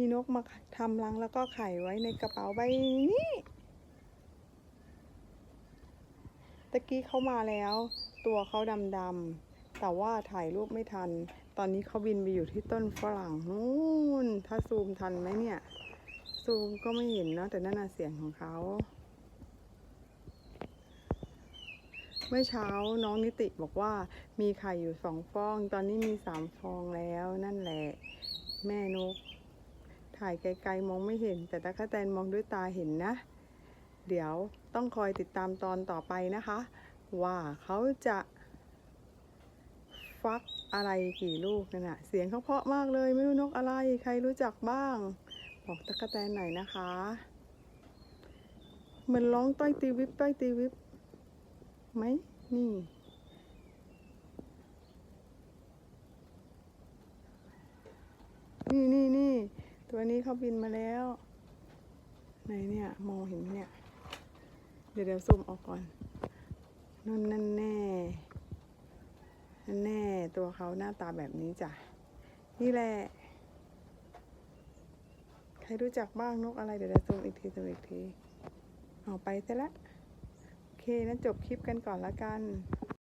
มีนกมาทำรังแล้วก็ไข่ไว้ในกระเป๋าใบนี้ ตะกี้เขามาแล้ว ตัวเขาดำๆ แต่ว่าถ่ายรูปไม่ทัน ตอนนี้เขาบินไปอยู่ที่ต้นฝรั่งนู่น ถ้าซูมทันไหมเนี่ย ซูมก็ไม่เห็นเนอะแต่นั่นน่ะเสียงของเขา เมื่อเช้าน้องนิติบอกว่ามีไข่อยู่สองฟอง ตอนนี้มีสามฟองแล้วนั่นแหละ แม่นก ถ่ายไกลๆมองไม่เห็น แต่ตะกแตนมองด้วยตาเห็นนะ เดี๋ยวต้องคอยติดตามตอนต่อไปนะคะ ว่าเขาจะฟักอะไรกี่ลูกนั่นนะเสียงเขาเพาะมากเลยไม่รู้นกอะไรใครรู้จักบ้าง บอกตะกแตนหน่อยนะคะเหมันร้องต้อยตีวิบต้อยตีวิบไหมนี่นี่นี่ ตัวนี้เขาบินมาแล้วไหนเนี่ยมองเห็นไหมเนี่ย เดี๋ยวเดี๋ยวซูมออกก่อนนั่นนั่นแน่นั่นแน่ตัวเขาหน้าตาแบบนี้จ้ะนี่แหละใครรู้จักบ้างนกอะไรเดี๋ยวเดี๋ยวซูมอีกทีซูมอีกทีเอาไปซะละโอเคนั้นจบคลิปกันก่อนละกัน